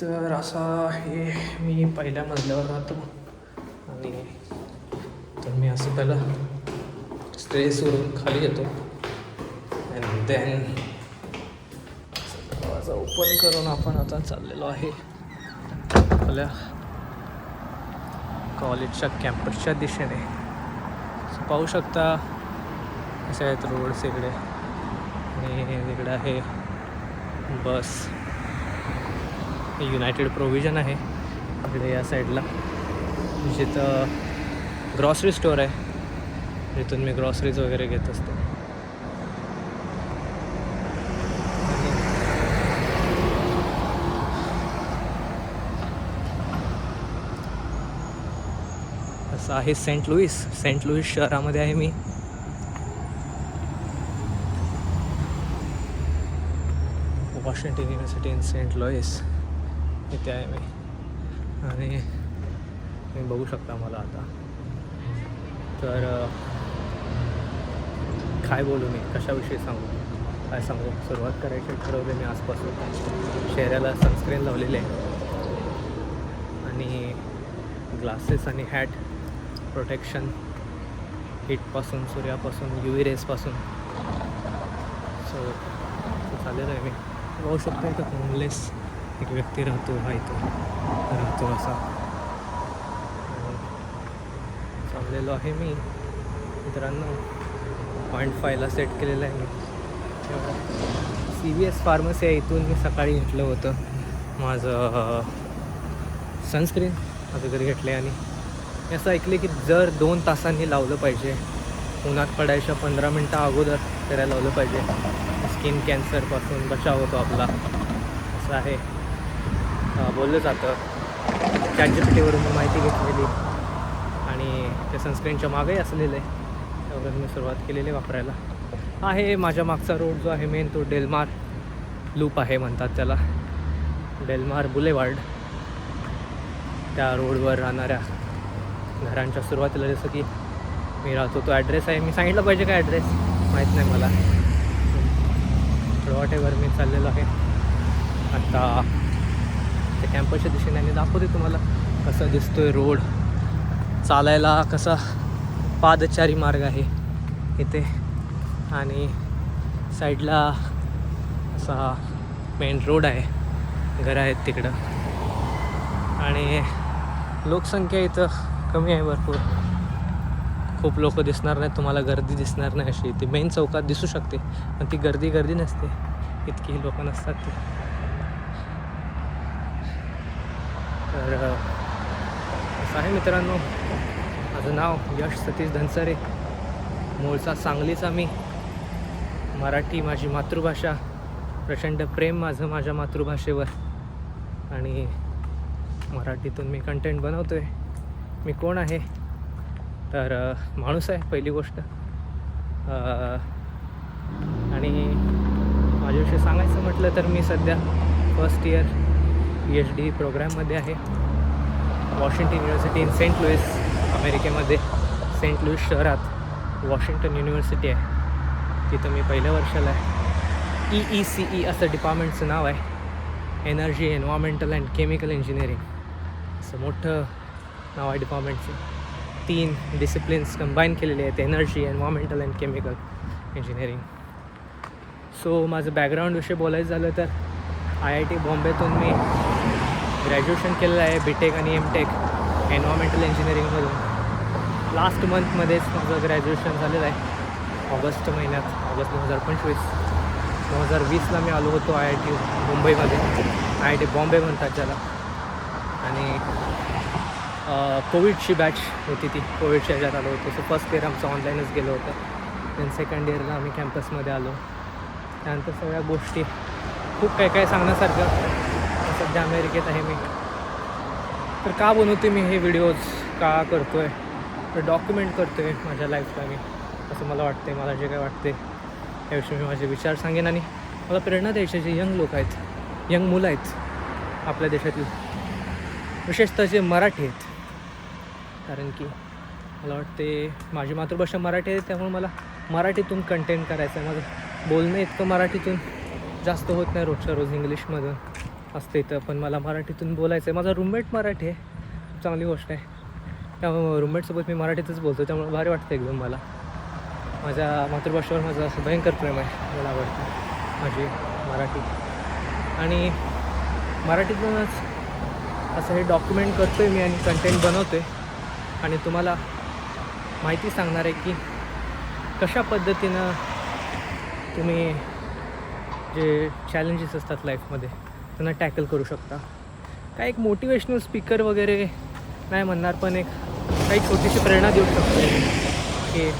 तर असा हे मी पहिल्या मजल्यावर राहतो. आणि तर मी असं पहिला स्ट्रेसवरून खाली येतो अँड देन दरवाजा ओपन करून आपण आता चाललेलो आहे आपल्या कॉलेजच्या कॅम्पसच्या दिशेने. पाहू शकता असे आहेत रोड्स इकडे. आणि तिकडे आहे बस युनायटेड प्रोव्हिजन आहे. इकडे या साईडला. जिथं ग्रॉसरी स्टोअर आहे. जिथून मी ग्रॉसरीज वगैरे घेत असतो. असं आहे सेंट लुईस. सेंट लुईस शहरामध्ये आहे मी. Washington University in Saint Louis. इथे आहे मी आणि तुम्ही बघू शकता मला आता. तर काय बोलू मी? कशाविषयी सांगू? काय सांगू? सुरुवात करायची ठरवले मी आजपासून. चेहऱ्याला सनस्क्रीन लावलेले आहे. आणि ग्लासेस आणि हॅट प्रोटेक्शन हीटपासून सूर्यापासून यू व्ही रेसपासून सो चालेल आहे मी. बघू शकतो इथं होमलेस एक व्यक्ती राहतो हा इथं राहतो असा. चाललेलो आहे मी. मित्रांनो पॉईंट फायला सेट केलेला आहे. मी सी बी एस फार्मसी आहे इथून मी सकाळी घेतलं होतं. माझं सनस्क्रीन माझं घरी घेतलं आहे आणि मी असं ऐकले की जर दोन तासांनी लावलं पाहिजे. उन्हात पडायच्या पंधरा मिनटं अगोदर करायला लावलं पाहिजे. स्किन कॅन्सरपासून बचाव होतो आपला. असं आहे. बोललं जातं. चॅटजीपीटीवरून मी माहिती घेतलेली. आणि त्या सनस्क्रीनच्या मागेही असलेलं आहे त्यावरून मी सुरुवात केलेली वापरायला. आहे माझ्या मागचा रोड जो आहे मेन तो डेलमार लूप आहे म्हणतात त्याला. डेलमार बुलेवार्ड त्या रोडवर राहणाऱ्या घरांच्या सुरुवातीला जसं की मी राहतो तो ॲड्रेस आहे. मी सांगितलं पाहिजे का ॲड्रेस माहीत नाही मला. वॉटेवर मी चाललेलो आहे. आत्ता त्या कॅम्पसच्या दिशेने. आणि दाखवते तुम्हाला कसं दिसतोय रोड चालायला कसा पादचारी मार्ग आहे इथे. आणि साईडला असा मेन रोड आहे. घरं आहेत तिकडं. आणि लोकसंख्या इथं कमी आहे भरपूर. खूप लोक दिसणार नाहीत तुम्हाला गर्दी दिसणार नाही अशी. ती मेन चौकात दिसू शकते पण ती गर्दी गर्दी नसते. इतकी लोक नसतात ती. तर असं आहे मित्रांनो. माझं नाव यश सतीश धनसरे. मूळचा सांगलीचा मी. मराठी माझी मातृभाषा. प्रचंड प्रेम माझं माझ्या मातृभाषेवर. आणि मराठीतून मी कंटेंट बनवतो आहे मी कोण आहे? तर माणूस आहे पहिली गोष्ट. आणि माझ्याविषयी सांगायचं म्हटलं तर मी सध्या first year P H D प्रोग्रॅममध्ये आहे. Washington University in Saint Louis अमेरिकेमध्ये. सेंट लुईस शहरात वॉशिंग्टन युनिव्हर्सिटी आहे. तिथं मी पहिल्या वर्षाला आहे. ई ई सी ई असं डिपार्टमेंटचं नाव आहे. Energy environmental and chemical engineering असं मोठं नाव आहे डिपार्टमेंटचं तीन डिसिप्लिन्स कंबाईन केलेले आहेत. Energy environmental and chemical engineering so माझं बॅकग्राऊंडविषयी बोलायचं झालं तर आय आय टी बॉम्बेतून मी ग्रॅज्युएशन केलेलं आहे बी टेक आणि एम टेक एन्व्हायरमेंटल इंजिनिअरिंगमधून लास्ट मंथमध्येच माझं ग्रॅज्युएशन झालेलं आहे ऑगस्ट महिन्यात ऑगस्ट दोन हजार पंचवीस. दोन हजार वीसला मी आलो होतो आय आय टी मुंबईमध्ये. आय आय टी बॉम्बे म्हणतात ज्याला आणि कोविडची बॅच होती ती. कोविडच्या ह्याच्यात आलो होतो. सो फर्स्ट इयर आमचं ऑनलाईनच गेलो होतं. देन सेकंड इयरला आम्ही कॅम्पसमध्ये आलो. त्यानंतर सगळ्या गोष्टी खूप काय काय सांगण्यासारखं. सध्या अमेरिकेत आहे मी. तर का बनवते मी हे व्हिडिओज का करतो आहे तर डॉक्युमेंट करतो आहे माझ्या लाईफला मी. असं मला वाटते मला जे काय वाटते याविषयी मी माझे विचार सांगेन आणि मला प्रेरणा द्यायचे जे यंग लोक आहेत यंग मुलं आहेत आपल्या देशातील. विशेषतः जे मराठी आहेत. कारण की मला वाटते माझी मातृभाषा मराठी आहे त्यामुळे मला मराठीतून कंटेंट करायचं आहे माझं बोलणं इतकं मराठीतून. जास्त होत नाही रोजच्या रोज इंग्लिशमधून. असते इथं पण मला मराठीतून बोलायचं आहे माझा रूममेट मराठी आहे. चांगली गोष्ट आहे. त्यामुळे रूममेटसोबत मी मराठीतच बोलतो त्यामुळे भारी वाटतं एकदम मला. माझ्या मातृभाषेवर माझं असं भयंकर प्रेम आहे. मला आवडतं. माझी मराठी. आणि मराठीतूनच असं हे डॉक्युमेंट करतो आहे मी आणि कंटेंट बनवतो आहे आणि तुम्हाला माहिती सांगणार आहे की कशा पद्धतीनं तुम्ही जे चॅलेंजेस असतात लाईफमध्ये त्यांना टॅकल करू शकता. काय एक मोटिवेशनल स्पीकर वगैरे नाही म्हणणार पण एक काही छोटीशी प्रेरणा देऊ शकतो. की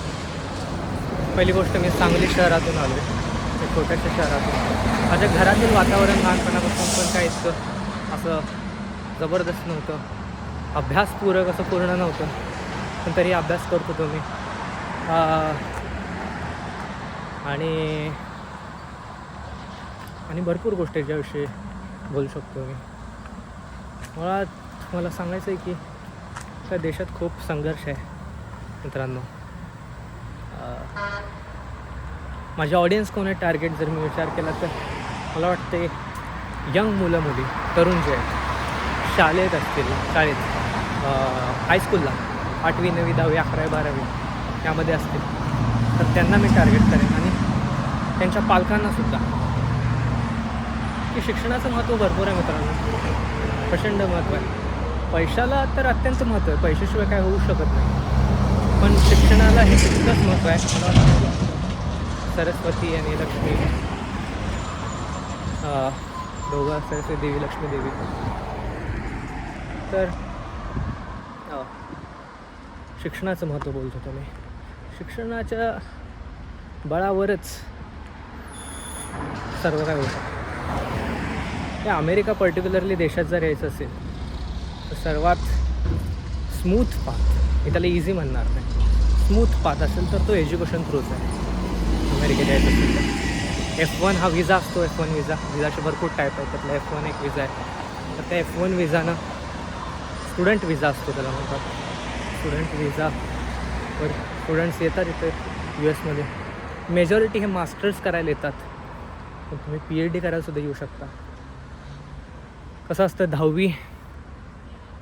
पहिली गोष्ट मी सांगली शहरातून आलो. आहे एक छोट्याशा शहरातून. माझ्या घरातील वातावरण लहानपणापासून पण काय इतकं असं जबरदस्त नव्हतं. अभ्यासपूरक असं पूर्ण नव्हतं. पण तरी अभ्यास करतो होतो मी. आणि आणि भरपूर गोष्टी ज्याविषयी बोलू शकतो मी. मला मला सांगायचं आहे की त्या देशात खूप संघर्ष आहे मित्रांनो. माझ्या ऑडियन्स कोण आहे टार्गेट जर मी विचार केला तर मला वाटते यंग मुलं मुली तरुण जे आहेत शाळेत असतील शाळेत हायस्कूलला आठवी नवी दहावी अकरावी बारावी यामध्ये असतील तर त्यांना मी टार्गेट करेन. आणि त्यांच्या पालकांना सुद्धा. की शिक्षणाचं महत्त्व भरपूर आहे मित्रांनो. प्रचंड महत्त्व आहे. पैशाला तर अत्यंत महत्त्व आहे. पैशाशिवाय काय होऊ शकत नाही. पण शिक्षणाला हे तितकंच महत्त्व आहे. सरस्वती आणि लक्ष्मी. दोघं सरस्वती देवी लक्ष्मी देवी. तर शिक्षणाचं महत्त्व बोलत होतो मी शिक्षणाच्या बळावरच सर्व काय होतं. या अमेरिका पर्टिक्युलरली देशात जर यायचं असेल तर सर्वात स्मूथ पाथ मी त्याला इझी म्हणणार नाही. स्मूथ पाथ असेल तर तो एज्युकेशन थ्रूच आहे. अमेरिकेत यायचं असेल तर. एफ वन हा विजा असतो एफ वन विजा विजाचे भरपूर टाईप आहेत. त्यातला एफ वन एक विजा आहे. तर त्या एफ वन विजानं स्टुडंट विजा असतो त्याला म्हणतात. स्टुडंट विजावर स्टुडंट्स येतात इथे यू एसमध्ये मेजॉरिटी हे मास्टर्स करायला येतात. पण तुम्ही पी एच डी करायला सुद्धा येऊ शकता. कसं असतं दहावी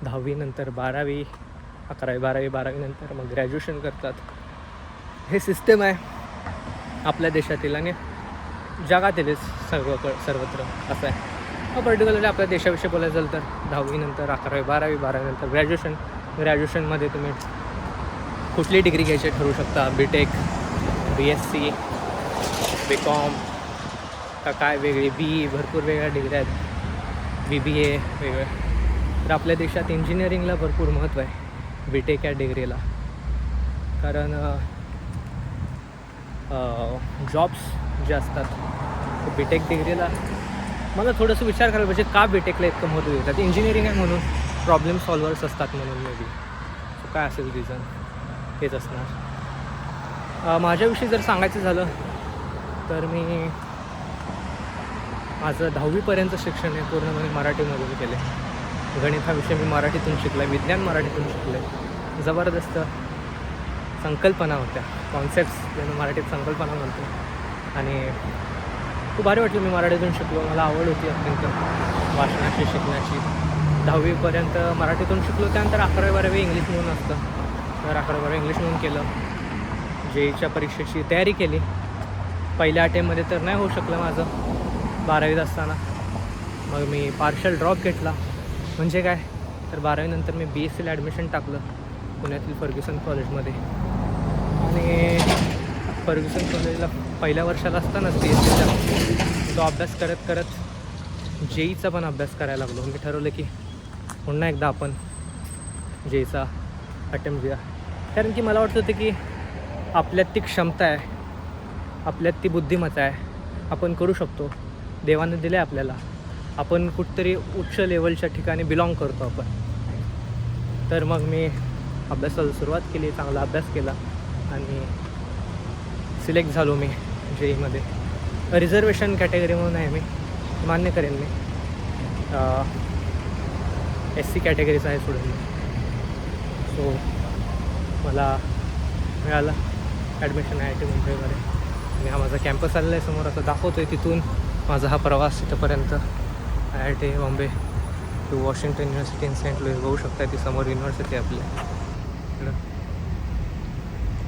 दहावीनंतर बारावी अकरावी बारावी बारावीनंतर मग ग्रॅज्युएशन करतात. हे सिस्टम आहे आपल्या देशातील आणि जगातीलच सर्व सर्वत्र असं आहे. पर्टिक्युलरली आपल्या देशाविषयी बोलायचं झालं तर दहावीनंतर अकरावी बारावी बारावीनंतर ग्रॅज्युएशन ग्रॅज्युएशनमध्ये तुम्ही कुठली डिग्री घ्यायची ठरवू शकता? B Tech B S C B Com का काय वेगळी बी भरपूर वेगळ्या डिग्र्या आहेत. बी बी ए वेगळ्या तर आपल्या देशात इंजिनिअरिंगला भरपूर महत्त्व आहे बी टेक या डिग्रीला कारण जॉब्स जे असतात बी टेक डिग्रीला मला थोडंसं विचार करायला पाहिजे का बी टेकला इतकं महत्त्व देतात? इंजिनिअरिंग आहे म्हणून प्रॉब्लेम सॉल्वर्स असतात म्हणून मे बी सो काय असेल रिझन हेच असणार. माझ्याविषयी जर सांगायचं झालं तर मी माझं दहावीपर्यंत शिक्षण हे पूर्णपणे मराठीमधून केले. गणित हा विषय मी मराठीतून शिकला विज्ञान मराठीतून शिकले जबरदस्त संकल्पना होत्या कॉन्सेप्ट्स ज्यांना मराठीत संकल्पना म्हणतो. आणि खूप भारी वाटलं मी मराठीतून शिकलो. मला आवड होती अत्यंत वाचनाची शिकण्याची. दहावीपर्यंत मराठीतून शिकलो त्यानंतर अकरावी बारावी इंग्लिश म्हणून असतं. तर अकरावी बारावी इंग्लिश म्हणून केलं. जेईच्या परीक्षेची तयारी केली. पहिल्या अटेम्पमध्ये तर नाही होऊ शकलं माझं. बारावीत असताना. मग मी पार्शल ड्रॉप घेतला. म्हणजे काय? तर बारावीनंतर मी बी एस सीला ॲडमिशन टाकलं. पुण्यातील फर्ग्युसन कॉलेजमध्ये. आणि फर्ग्युसन कॉलेजला पहिल्या वर्षाला असतानाच बी एस सीचा तो अभ्यास करत करत जेईचा पण अभ्यास करायला लागलो. मी ठरवलं की पुन्हा एकदा आपण जेईचा अटेम्प्ट घेऊया. कारण की मला वाटत होतं की आपल्यात ती क्षमता आहे. आपल्यात ती बुद्धिमत्ता आहे. आपण करू शकतो. देवाने दिलं आहे आपल्याला. आपण कुठतरी उच्च लेवलच्या ठिकाणी बिलॉंग करतो आपण. तर मग मी अभ्यासाला सुरुवात केली चांगला अभ्यास केला आणि सिलेक्ट झालो मी जेईमध्ये रिझर्वेशन कॅटेगरी म्हणून आहे मी. मान्य करेन मी. एस सी कॅटेगरीचा आहे सोडून. सो मला मिळालं. ॲडमिशन आय आय टी मुंबईमध्ये. मी हा माझा कॅम्पस आलेला आहे समोर. आता दाखवतो आहे तिथून. माझा हा प्रवास इथंपर्यंत I I T Bombay to Washington University in Saint Louis. बघू शकता ती समोर युनिव्हर्सिटी आपली इकडं.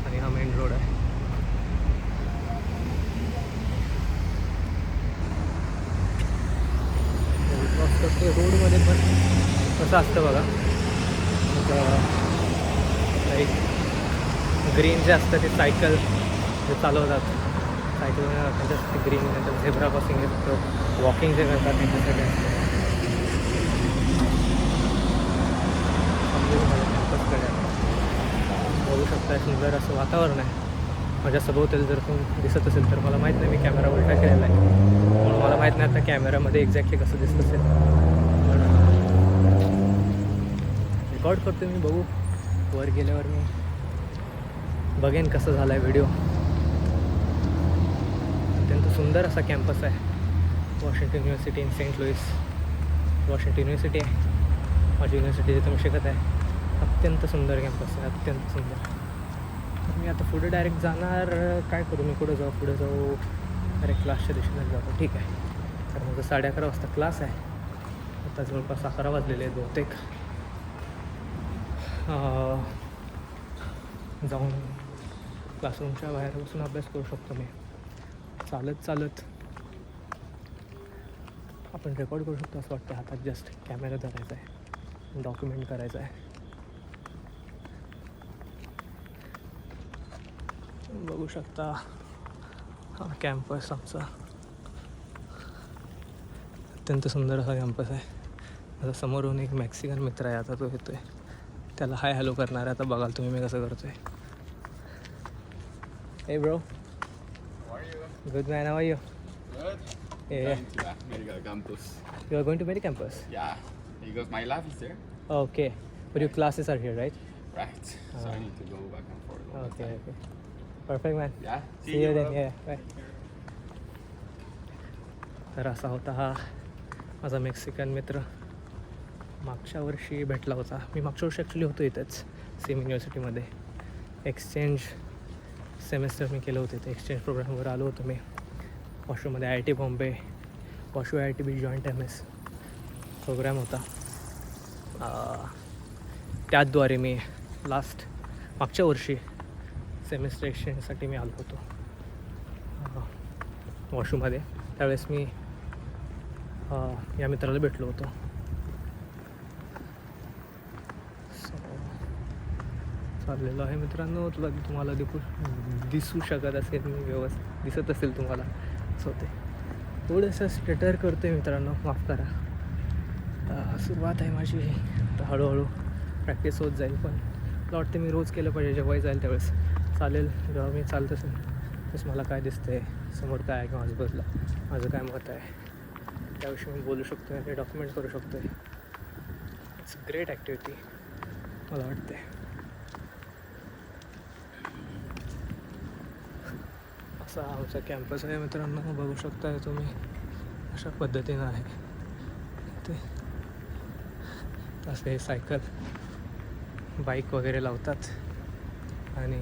आणि हा मेन रोड आहे. रोडमध्ये पण कसं असतं बघा. लाईक ग्रीन जे असतं ते सायकल जे चालवतात. सायकल त्यांच्यासाठी ग्रीन नंतर झेब्रा क्रॉसिंग असतं वॉकिंग जे करतात त्यांच्यासाठी. असतं मला बघू शकता सुंदर असं वातावरण आहे. माझ्या सभोवताली जर तुम्ही दिसत असेल तर मला माहीत नाही मी कॅमेरा उलटा केलेला आहे. म्हणून मला माहीत नाही आता कॅमेरामध्ये एक्झॅक्टली कसं दिसत असेल. पण रेकॉर्ड करतो मी बघू. वर गेल्यावर मी बघेन कसं झालं आहे व्हिडिओ सुंदर असा कॅम्पस आहे. Washington University in Saint Louis Washington University आहे. माझी युनिव्हर्सिटी जिथे मी शिकत आहे. अत्यंत सुंदर कॅम्पस आहे. अत्यंत सुंदर. मी आता पुढे डायरेक्ट जाणार. काय करू? मी कुठं जाऊ? पुढे जाऊ? डायरेक्ट क्लासच्या दिशेने जातो ठीक आहे. तर माझा साडे अकरा वाजता क्लास आहे. आता जवळपास अकरा वाजलेले आहेत बहुतेक. जाऊन क्लासरूमच्या बाहेर बसून अभ्यास करू शकतो मी. चालत चालत. आपण रेकॉर्ड करू शकतो असं वाटतं हातात जस्ट कॅमेरा धरायचा आहे. डॉक्युमेंट करायचं आहे. बघू शकता. हा कॅम्पस आमचा. अत्यंत सुंदर असा कॅम्पस आहे. माझा समोरून एक मेक्सिकन मित्र आहे. आता तो येतो आहे त्याला हाय हॅलो करणार आहे. आता बघाल तुम्ही मी कसं करतो आहे bro Good man how are you Good. Yeah. Going to uh, medical campus. You are going to Mary campus Yeah, because my lab is there. Okay but you classes are here right Right. So Ah. I need to go back and forth. all the okay time. Okay perfect man Yeah. See you then bro. ये bye तर असा होता हा माझा Mexican मित्र मागच्या वर्षी भेटला होता मी मागच्या वर्षी ॲक्च्युली होतो इथंच सेम युनिव्हर्सिटीमध्ये एक्सचेंज सेमेस्टर मी केलं होतं ते एक्सचेंज प्रोग्रामवर आलो होतो मी. वॉशरूममध्ये I I T Bombay WashU I I T B joint M S program होता त्याद्वारे मी लास्ट मागच्या वर्षी सेमेस्टर एक्सचेंजसाठी मी आलो होतो. वॉशरूममध्ये त्यावेळेस मी या मित्राला भेटलो होतो. चाललेलो आहे मित्रांनो. तुला तुम्हाला दिसू दिसू शकत असेल मी व्यवस्थित. दिसत असेल तुम्हाला. स्वतः होते थोडंसं स्टेटर करतो आहे मित्रांनो. माफ करा. सुरुवात आहे माझी. तर हळूहळू प्रॅक्टिस होत जाईल पण मला वाटतं मी रोज केलं पाहिजे. जेव्हाही जाईल त्यावेळेस. चालेल जेव्हा मी चालत असेल तसं मला काय दिसतंय समोर काय आहे किंवा आजूबाजूला. माझं काय मत आहे त्याविषयी मी बोलू शकतो आणि डॉक्युमेंट करू शकतो इट्स ग्रेट ॲक्टिव्हिटी मला वाटते असा आमचा कॅम्पस आहे मित्रांनो. बघू शकताय तुम्ही अशा पद्धतीनं आहे. ते असे सायकल बाईक वगैरे लावतात. आणि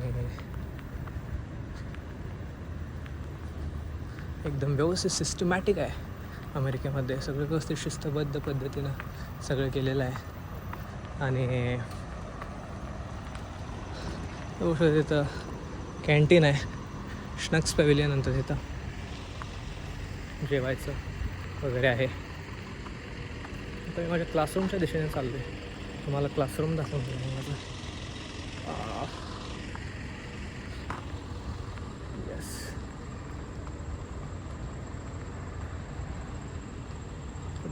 एकदम व्यवस्थित सिस्टमॅटिक आहे. अमेरिकेमध्ये सगळं व्यवस्थित शिस्तबद्ध पद्धतीनं सगळं केलेलं आहे. आणि बघू शकता तिथं कॅन्टीन आहे. स्नक्स पॅव्हिलियन नंतर तिथं जेवायचं वगैरे आहे. आता मी माझ्या क्लासरूमच्या दिशेने चाललो आहे तुम्हाला क्लासरूम दाखवतो मी माझं येस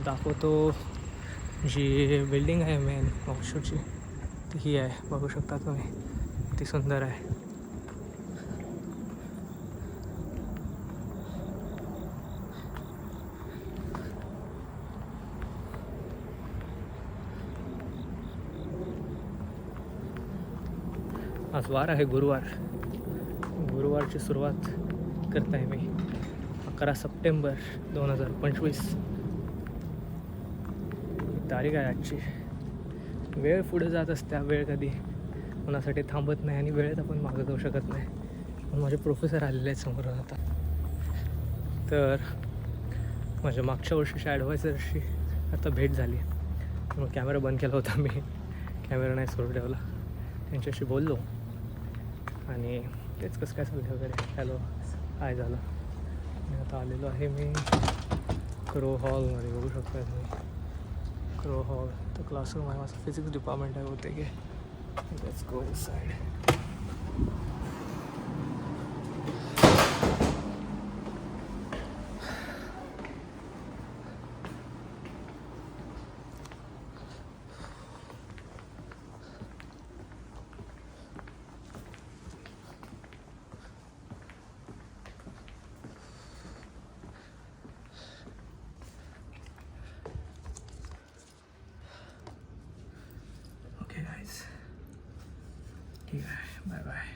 दाखवतो जी बिल्डिंग आहे मेन ऑफशूटची ती ही आहे. बघू शकता तुम्ही. ती सुंदर आहे. आज वार आहे गुरुवार. गुरुवारची सुरुवात करत आहे मी. अकरा सप्टेंबर दोन हजार पंचवीस. तारीख आहे आजची. वेळ पुढे जात असत्या वेळ कधी? कोणासाठी थांबत नाही आणि वेळेत आपण मागं जाऊ शकत नाही. पण माझे प्रोफेसर आलेले आहेत समोरून आता. तर माझ्या मागच्या वर्षीच्या ॲडवायझरशी आता भेट झाली. मग कॅमेरा बंद केला होता मी. कॅमेरा नाही सोडून ठेवला. त्यांच्याशी बोललो. आणि तेच कसं काय चाललं वगैरे. हॅलो काय झालं. मी आता आलेलो आहे मी क्रो हॉलमध्ये बघू शकता तुम्ही. क्रो हॉल तर क्लासरूम आहे माझं फिजिक्स डिपार्टमेंट आहे होते की लेट्स गो साईड 拜拜。